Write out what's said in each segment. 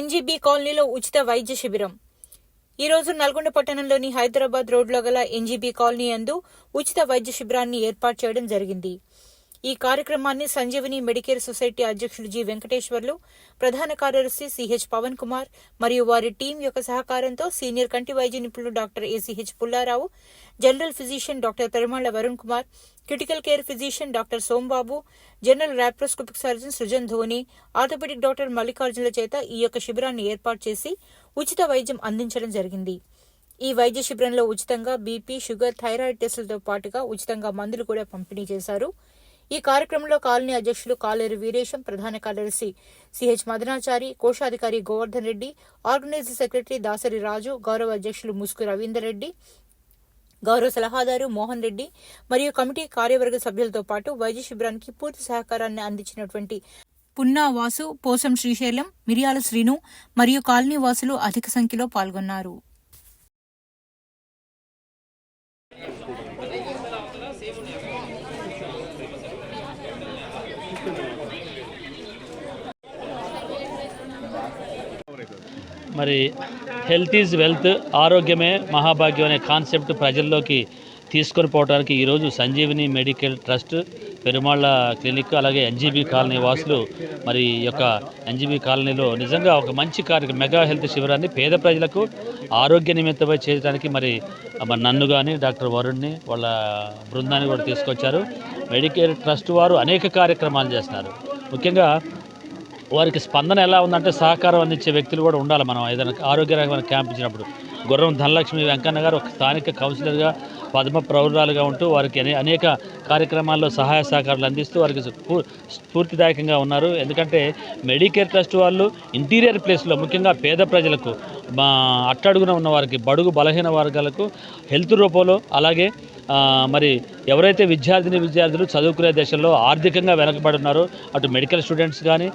NGB కాలనీలో ఉచిత వైద్య శిబిరం. ఈ రోజు నల్గొండ పట్టణంలోని హైదరాబాద్ రోడ్లో గల ఎన్జీబీ కాలనీ యందు ఉచిత వైద్య శిబిరాన్ని ఏర్పాటు చేయడం జరిగింది. ఈ కార్యక్రమాన్ని సంజీవని మెడికేర్ సొసైటీ అధ్యక్షుడు జి వెంకటేశ్వర్లు ప్రధాన కార్యదర్శి సిహెచ్ పవన్ కుమార్ మరియు వారి టీం యొక్క సహకారంతో సీనియర్ కంటి వైద్య నిపుణులు doctor ACH Pullarao general physician doctor Perumalla Varun Kumar critical care physician doctor Sombabu general laparoscopic surgeon Srujan Dhoni orthopaedic doctor మల్లికార్జునుల చేత ఈ యొక్క శిబిరాన్ని ఏర్పాటు చేసి ఉచిత వైద్యం అందించడం జరిగింది. ఈ వైద్య శిబిరంలో ఉచితంగా బీపీ షుగర్ థైరాయిడ్ టెస్టులతో పాటుగా ఉచితంగా మందులు కూడా పంపిణీ చేశారు. ఈ కార్యక్రమంలో కాలనీ అధ్యక్షులు కాలేరు వీరేశం ప్రధాన కార్యదర్శి సిహెచ్ మదనాచారి కోశాధికారి గోవర్ధన్ రెడ్డి ఆర్గనైజర్ సెక్రటరీ దాసరి రాజు గౌరవ అధ్యక్షులు ముసుగు రవీందర్ రెడ్డి గౌరవ సలహాదారు మోహన్ రెడ్డి మరియు కమిటీ కార్యవర్గ సభ్యులతో పాటు వైద్య శిబిరానికి పూర్తి సహకారాన్ని అందించినటువంటి పున్నా వాసు పోసం శ్రీశైలం మిరియాల శ్రీను మరియు కాలనీ వాసులు అధిక సంఖ్యలో పాల్గొన్నారు. మరి హెల్త్ ఈజ్ వెల్త్ ఆరోగ్యమే మహాభాగ్యం అనే కాన్సెప్ట్ ప్రజల్లోకి తీసుకొని పోవడానికి ఈరోజు Sanjeevini medical trust Perumalla clinic అలాగే ఎన్జీబీ కాలనీ వాసులు మరి ఈ యొక్క ఎన్జీబీ కాలనీలో నిజంగా ఒక మంచి కార్యక్రమం మెగా హెల్త్ శిబిరాన్ని పేద ప్రజలకు ఆరోగ్య నిమిత్తమై చేయడానికి మరి నన్ను కానీ డాక్టర్ వరుణ్ని వాళ్ళ బృందాన్ని కూడా తీసుకొచ్చారు. మెడికేర్ ట్రస్ట్ వారు అనేక కార్యక్రమాలు చేస్తున్నారు. ముఖ్యంగా వారికి స్పందన ఎలా ఉందంటే సహకారం అందించే వ్యక్తులు కూడా ఉండాలి మనం. ఏదైనా ఆరోగ్యకరమైన క్యాంప్ ఇచ్చినప్పుడు గుర్రం ధనలక్ష్మి వెంకన్న గారు ఒక స్థానిక కౌన్సిలర్గా పద్మ ప్రౌఢురాలుగా ఉంటూ వారికి అనే అనేక కార్యక్రమాల్లో సహాయ సహకారాలు అందిస్తూ వారికి స్ఫూర్తిదాయకంగా ఉన్నారు. ఎందుకంటే మెడికేర్ ట్రస్ట్ వాళ్ళు ఇంటీరియర్ ప్లేస్లో ముఖ్యంగా పేద ప్రజలకు మా అట్టడుగున ఉన్న వారికి బడుగు బలహీన వర్గాలకు హెల్త్ రూపంలో అలాగే మరి ఎవరైతే విద్యార్థిని విద్యార్థులు చదువుకునే దశల్లో ఆర్థికంగా వెనకబడున్నారో అటు మెడికల్ స్టూడెంట్స్ కానీ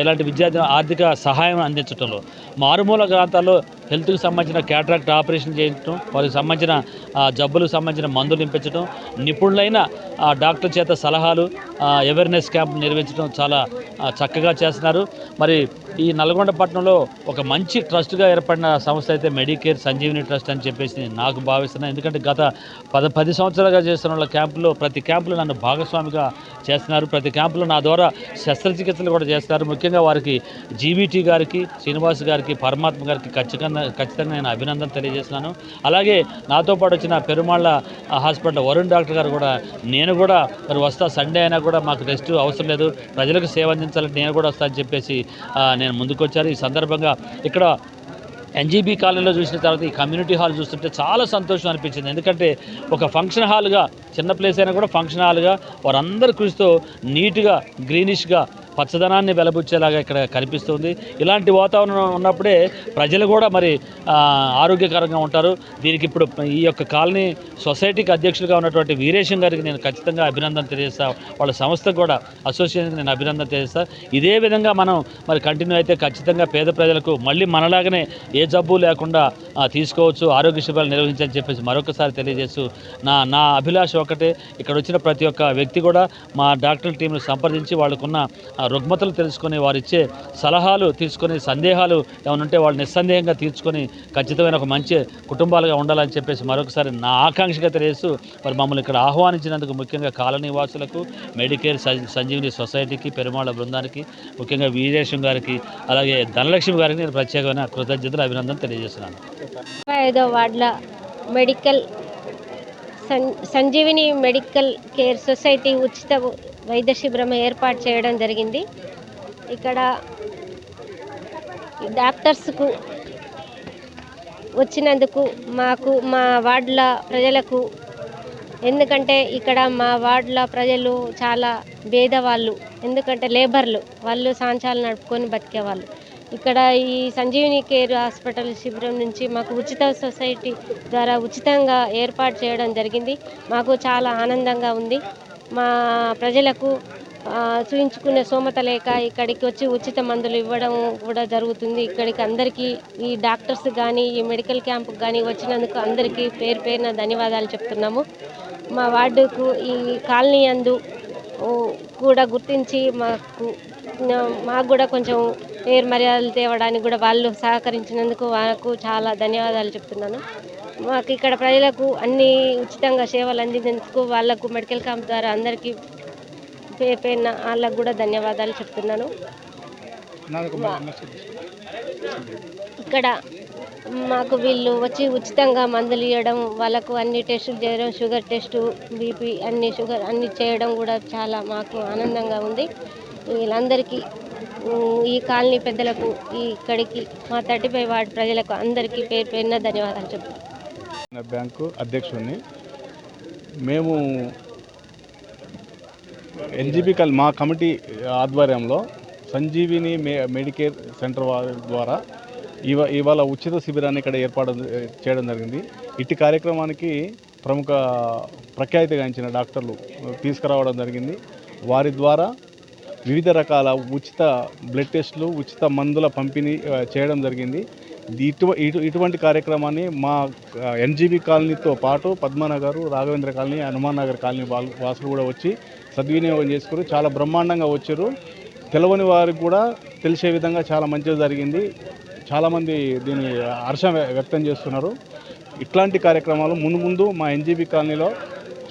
ఇలాంటి విద్యార్థి ఆర్థిక సహాయం అందించడంలో మారుమూల ప్రాంతాల్లో హెల్త్కి సంబంధించిన క్యాట్రాక్ట్ ఆపరేషన్ చేయటం వారికి సంబంధించిన జబ్బులకు సంబంధించిన మందులు నింపించడం నిపుణులైన ఆ, డాక్టర్ చేత సలహాలు అవేర్నెస్ క్యాంప్ నిర్వహించడం చాలా చక్కగా చేస్తున్నారు. మరి ఈ నల్గొండ పట్టణంలో ఒక మంచి ట్రస్ట్గా ఏర్పడిన సంస్థ అయితే మెడికేర్ సంజీవిని ట్రస్ట్ అని చెప్పేసి నాకు భావిస్తున్నాను ఎందుకంటే గత పద పది సంవత్సరాలుగా చేస్తున్న వాళ్ళ క్యాంపులో ప్రతి క్యాంపులో నన్ను భాగస్వామిగా చేస్తున్నారు. ప్రతి క్యాంపులో నా ద్వారా శస్త్రచికిత్సలు కూడా చేస్తారు ముఖ్యంగా వారికి జీబీటీ గారికి శ్రీనివాస్ గారికి పరమాత్మ గారికి ఖచ్చితంగా ఖచ్చితంగా నేను అభినందన తెలియజేస్తున్నాను. అలాగే నాతో పాటు వచ్చిన పెరుమాళ్ళ హాస్పిటల్ వరుణ్ డాక్టర్ గారు కూడా నేను కూడా మరి వస్తా సండే అయినా కూడా మాకు రెస్ట్ అవసరం లేదు. ప్రజలకు సేవ అందించాలంటే నేను కూడా వస్తా అని చెప్పేసి నేను ముందుకొచ్చారు ఈ సందర్భంగా ఇక్కడ ఎన్జీబీ కాలనీలో చూసిన తర్వాత ఈ కమ్యూనిటీ హాల్ చూస్తుంటే చాలా సంతోషం అనిపించింది. ఎందుకంటే ఒక ఫంక్షన్ హాల్గా చిన్న ప్లేస్ అయినా కూడా ఫంక్షన్ హాల్గా వారందరి కృషితో నీట్గా గ్రీనిష్గా పచ్చదనాన్ని వెలబుచ్చేలాగా ఇక్కడ కనిపిస్తుంది. ఇలాంటి వాతావరణం ఉన్నప్పుడే ప్రజలు కూడా మరి ఆరోగ్యకరంగా ఉంటారు. దీనికి ఇప్పుడు ఈ యొక్క కాలనీ సొసైటీకి అధ్యక్షులుగా ఉన్నటువంటి వీరేశం గారికి నేను ఖచ్చితంగా అభినందన తెలియజేస్తా. వాళ్ళ సంస్థకు కూడా అసోసియేషన్కి నేను అభినందన తెలియజేస్తా. ఇదే విధంగా మనం మరి కంటిన్యూ అయితే ఖచ్చితంగా పేద ప్రజలకు మళ్ళీ మనలాగానే ఏ జబ్బు లేకుండా తీసుకోవచ్చు ఆరోగ్య శిబిరాలు నిర్వహించని చెప్పేసి మరొకసారి తెలియజేస్తూ నా నా అభిలాష ఒకటే. ఇక్కడ వచ్చిన ప్రతి ఒక్క వ్యక్తి కూడా మా డాక్టర్ టీంను సంప్రదించి వాళ్ళకున్న రుగ్మతలు తెలుసుకొని వారిచ్చే సలహాలు తీసుకొని సందేహాలు ఏమైనా ఉంటే వాళ్ళు నిస్సందేహంగా తీర్చుకొని ఖచ్చితమైన ఒక మంచి కుటుంబాలుగా ఉండాలని చెప్పేసి మరొకసారి నా ఆకాంక్షగా తెలియస్తూ మరి మమ్మల్ని ఇక్కడ ఆహ్వానించినందుకు ముఖ్యంగా కాలనీ వాసులకు మెడికేర్ సంజీవిని సొసైటీకి పెరుమాళ బృందానికి ముఖ్యంగా వీరేశం గారికి అలాగే ధనలక్ష్మి గారికి నేను ప్రత్యేకమైన కృతజ్ఞతలు అభినందన తెలియజేస్తున్నాను. ఐదో వార్డుల medical Sanjeevini medical care society ఉచిత వైద్య శిబిరం ఏర్పాటు చేయడం జరిగింది. ఇక్కడ డాక్టర్స్కు వచ్చినందుకు మాకు మా వార్డుల ప్రజలకు ఎందుకంటే ఇక్కడ మా వార్డుల ప్రజలు చాలా పేదవాళ్ళు ఎందుకంటే లేబర్లు వాళ్ళు సాంచాలు నడుపుకొని బతికేవాళ్ళు. ఇక్కడ ఈ సంజీవిని కేర్ హాస్పిటల్ శిబిరం నుంచి మాకు ఉచిత సొసైటీ ద్వారా ఉచితంగా ఏర్పాటు చేయడం జరిగింది. మాకు చాలా ఆనందంగా ఉంది. మా ప్రజలకు చూయించుకునే సోమత లేక ఇక్కడికి వచ్చి ఉచిత మందులు ఇవ్వడం కూడా జరుగుతుంది. ఇక్కడికి అందరికీ ఈ డాక్టర్స్ కానీ ఈ మెడికల్ క్యాంప్ కానీ వచ్చినందుకు అందరికీ పేరు పేరున ధన్యవాదాలు చెప్తున్నాము. మా వార్డుకు ఈ కాలనీ అందు కూడా గుర్తించి మాకు మాకు కూడా కొంచెం పేరు మర్యాదలు తేవడానికి కూడా వాళ్ళు సహకరించినందుకు వాళ్ళకు చాలా ధన్యవాదాలు చెప్తున్నాను. మాకు ఇక్కడ ప్రజలకు అన్ని ఉచితంగా సేవలు అందించేందుకు వాళ్ళకు మెడికల్ క్యాంప్ ద్వారా అందరికీ పేరు పేరున వాళ్ళకు కూడా ధన్యవాదాలు చెప్తున్నాను. ఇక్కడ మాకు వీళ్ళు వచ్చి ఉచితంగా మందులు ఇవ్వడం వాళ్ళకు అన్ని టెస్టులు చేయడం షుగర్ టెస్టు బీపీ అన్ని షుగర్ అన్ని చేయడం కూడా చాలా మాకు ఆనందంగా ఉంది. వీళ్ళందరికీ ఈ కాలనీ పెద్దలకు ఈ ఇక్కడికి మా థర్టీ ఫైవ్ వార్డు ప్రజలకు అందరికీ పేరు పేరున ధన్యవాదాలు చెప్తున్నాను. బ్యాంకు అధ్యక్షుడిని. మేము ఎన్జీబీ కల్ మా కమిటీ ఆధ్వర్యంలో సంజీవిని మే మెడికేర్ సెంటర్ వారి ద్వారా ఇవ ఇవాళ ఉచిత శిబిరాన్ని ఇక్కడ ఏర్పాటు చేయడం జరిగింది. ఇట్టి కార్యక్రమానికి ప్రముఖ ప్రఖ్యాతిగాంచిన డాక్టర్లు తీసుకురావడం జరిగింది. వారి ద్వారా వివిధ రకాల ఉచిత బ్లడ్ టెస్టులు ఉచిత మందుల పంపిణీ చేయడం జరిగింది. ఇటు ఇటు ఇటువంటి కార్యక్రమాన్ని మా ఎన్జీబీ కాలనీతో పాటు పద్మనగర్ రాఘవేంద్ర కాలనీ హనుమాన్ నగర్ కాలనీ వాసులు కూడా వచ్చి సద్వినియోగం చేసుకుని చాలా బ్రహ్మాండంగా వచ్చారు. తెలవని వారికి కూడా తెలిసే విధంగా చాలా మంచిగా జరిగింది. చాలామంది దీన్ని హర్షం వ్య- వ్యక్తం చేస్తున్నారు. ఇట్లాంటి కార్యక్రమాలు ముందు ముందు మా ఎన్జీబీ కాలనీలో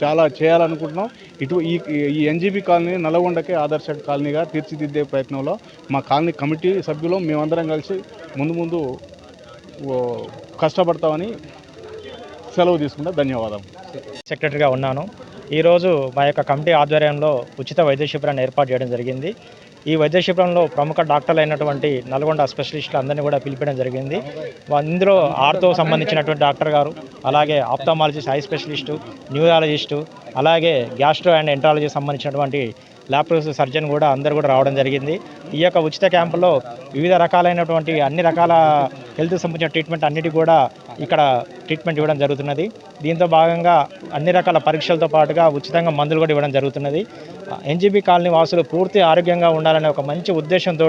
చాలా చేయాలనుకుంటున్నాం. ఇటు ఈ ఈ ఎన్జీబీ కాలనీ నల్గొండకే ఆదర్శ కాలనీగా తీర్చిదిద్దే ప్రయత్నంలో మా కాలనీ కమిటీ సభ్యులు మేమందరం కలిసి ముందు ముందు కష్టపడతామని సెలవు తీసుకుంటే ధన్యవాదం. సెక్రటరీగా ఉన్నాను. ఈరోజు మా యొక్క కమిటీ ఆధ్వర్యంలో ఉచిత వైద్య శిబిరాన్ని ఏర్పాటు చేయడం జరిగింది. ఈ వైద్య శిబిరంలో ప్రముఖ డాక్టర్లు అయినటువంటి నల్గొండ స్పెషలిస్టులు అందరినీ కూడా పిలిపడం జరిగింది. ఇందులో ఆర్తో సంబంధించినటువంటి డాక్టర్ గారు అలాగే ఆప్థమాలజిస్ట్ ఐ స్పెషలిస్టు న్యూరాలజిస్టు అలాగే గ్యాస్ట్రో అండ్ ఎంట్రాలజీ సంబంధించినటువంటి ల్యాప్రోస్ సర్జన్ కూడా అందరు కూడా రావడం జరిగింది. ఈ యొక్క ఉచిత క్యాంపులో వివిధ రకాలైనటువంటి అన్ని రకాల హెల్త్ సంబంధించిన ట్రీట్మెంట్ అన్నిటి కూడా ఇక్కడ ట్రీట్మెంట్ ఇవ్వడం జరుగుతున్నది. దీంతో భాగంగా అన్ని రకాల పరీక్షలతో పాటుగా ఉచితంగా మందులు కూడా ఇవ్వడం జరుగుతున్నది. ఎన్జీబీ కాలనీ వాసులు పూర్తి ఆరోగ్యంగా ఉండాలనే ఒక మంచి ఉద్దేశంతో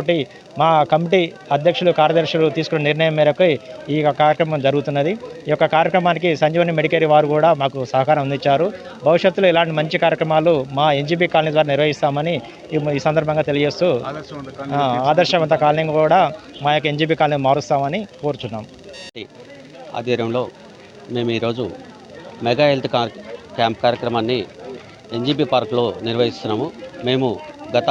మా కమిటీ అధ్యక్షులు కార్యదర్శులు తీసుకున్న నిర్ణయం మేరకు ఈ యొక్క కార్యక్రమం జరుగుతున్నది. ఈ యొక్క కార్యక్రమానికి సంజీవని మెడికేరి వారు కూడా మాకు సహకారం అందించారు. భవిష్యత్తులో ఇలాంటి మంచి కార్యక్రమాలు మా ఎన్జీబీ కాలనీ ద్వారా నిర్వహిస్తామని ఈ సందర్భంగా తెలియజేస్తూ ఆదర్శవంత కాలనీ కూడా మా యొక్క ఎన్జీబీ కాలనీ మారుస్తామని కోరుచున్నాం. ఆధ్వర్యంలో మేము ఈరోజు మెగా హెల్త్ క్యాంప్ కార్యక్రమాన్ని ఎన్జీపీ పార్క్లో నిర్వహిస్తున్నాము. మేము గత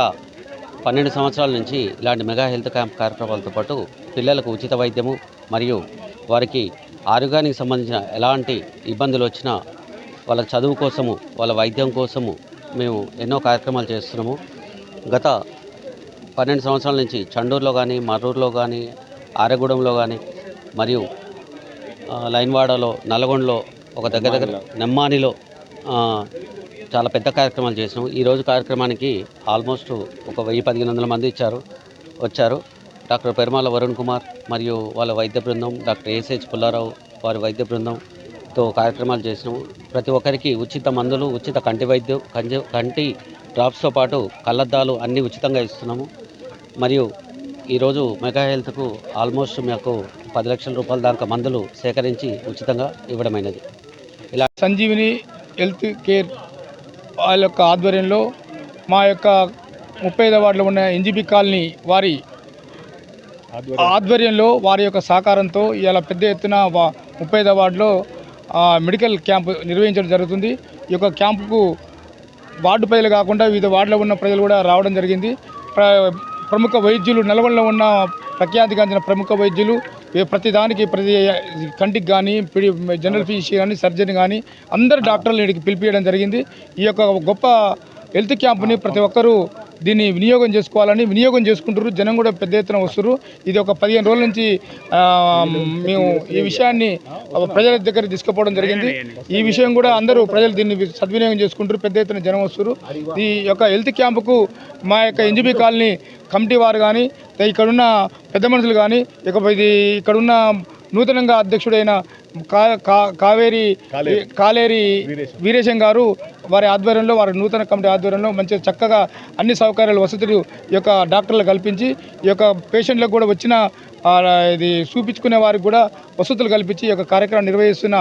పన్నెండు సంవత్సరాల నుంచి ఇలాంటి మెగా హెల్త్ క్యాంప్ కార్యక్రమాలతో పాటు పిల్లలకు ఉచిత వైద్యము మరియు వారికి ఆరోగ్యానికి సంబంధించిన ఎలాంటి ఇబ్బందులు వచ్చినా వాళ్ళ చదువు కోసము వాళ్ళ వైద్యం కోసము మేము ఎన్నో కార్యక్రమాలు చేస్తున్నాము. గత పన్నెండు సంవత్సరాల నుంచి చండూరులో కానీ మర్రూరులో కానీ ఆరగూడెంలో కానీ మరియు లైన్వాడలో నల్గొండలో ఒక దగ్గర దగ్గర నెమ్మానిలో. చాలా పెద్ద కార్యక్రమాలు చేసినాం. ఈరోజు కార్యక్రమానికి ఆల్మోస్ట్ ఒక వెయ్యి పదిహేను వందల మంది ఇచ్చారు వచ్చారు. డాక్టర్ పెరుమాల వరుణ్ కుమార్ మరియు వాళ్ళ వైద్య బృందం డాక్టర్ ఏసహెచ్ పుల్లారావు వారి వైద్య బృందంతో కార్యక్రమాలు చేసినాము ప్రతి ఒక్కరికి ఉచిత మందులు ఉచిత కంటి వైద్యం కంటి కంటి డ్రాప్స్తో పాటు కళ్ళద్దాలు అన్నీ ఉచితంగా ఇస్తున్నాము. మరియు ఈరోజు మెగా హెల్త్కు ఆల్మోస్ట్ మాకు పది లక్షల రూపాయల దాకా మందులు సేకరించి ఉచితంగా ఇవ్వడమైనది. ఇలా సంజీవిని హెల్త్ కేర్ వాళ్ళ యొక్క ఆధ్వర్యంలో మా యొక్క ముప్పై ఐదో వార్డులో ఉన్న ఎన్జిబి కాలనీ వారి ఆధ్వర్యంలో వారి యొక్క సహకారంతో ఇలా పెద్ద ఎత్తున వా- ముప్పై వార్డులో మెడికల్ క్యాంప్ నిర్వహించడం జరుగుతుంది. ఈ యొక్క క్యాంపుకు వార్డు ప్రజలు కాకుండా వివిధ వార్డులో ఉన్న ప్రజలు కూడా రావడం జరిగింది. ప్ర- ప్రముఖ వైద్యులు నల్గొండలో ఉన్న ప్రఖ్యాతిగాంచిన ప్రముఖ వైద్యులు ప్రతి దానికి ప్రతి కంటికి కానీ జనరల్ ఫిజిషియన్ కానీ సర్జన్ కానీ అందరు డాక్టర్లు ఇక్కడికి పిలిపించడం జరిగింది. ఈ యొక్క గొప్ప హెల్త్ క్యాంప్ని ప్రతి ఒక్కరూ దీన్ని వినియోగం చేసుకోవాలని వినియోగం చేసుకుంటారు జనం కూడా పెద్ద ఎత్తున వస్తారు ఇది ఒక పదిహేను రోజుల నుంచి మేము ఈ విషయాన్ని ప్రజల దగ్గర తీసుకుపోవడం జరిగింది. ఈ విషయం కూడా అందరూ ప్రజలు దీన్ని సద్వినియోగం చేసుకుంటారు పెద్ద ఎత్తున జనం వస్తారు ఈ యొక్క హెల్త్ క్యాంపుకు మా యొక్క ఎన్జిబి కాలనీ కమిటీ వారు కానీ ఇక్కడున్న పెద్ద మనుషులు కానీ ఇక ఇది ఇక్కడున్న నూతనంగా అధ్యక్షుడైన కా కా- కావేరి కాలేరి. వీరేశం. గారు వారి ఆధ్వర్యంలో వారి నూతన కమిటీ ఆధ్వర్యంలో మంచిగా చక్కగా అన్ని సౌకర్యాలు వసతులు ఈ యొక్క డాక్టర్లు కల్పించి ఈ యొక్క పేషెంట్లకు కూడా వచ్చిన ఇది చూపించుకునే వారికి కూడా వసతులు కల్పించి ఈ యొక్క కార్యక్రమం నిర్వహిస్తున్న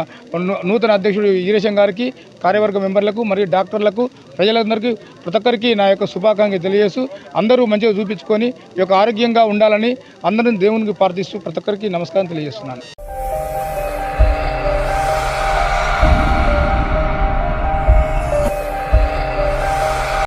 నూతన అధ్యక్షుడు ఈరేశం గారికి కార్యవర్గ మెంబర్లకు మరియు డాక్టర్లకు ప్రజలందరికీ ప్రతి ఒక్కరికి నా యొక్క శుభాకాంక్షలు తెలియజేస్తూ అందరూ మంచిగా చూపించుకొని ఈ యొక్క ఆరోగ్యంగా ఉండాలని అందరిని దేవునికి ప్రార్థిస్తూ ప్రతి ఒక్కరికి నమస్కారం తెలియజేస్తున్నాను.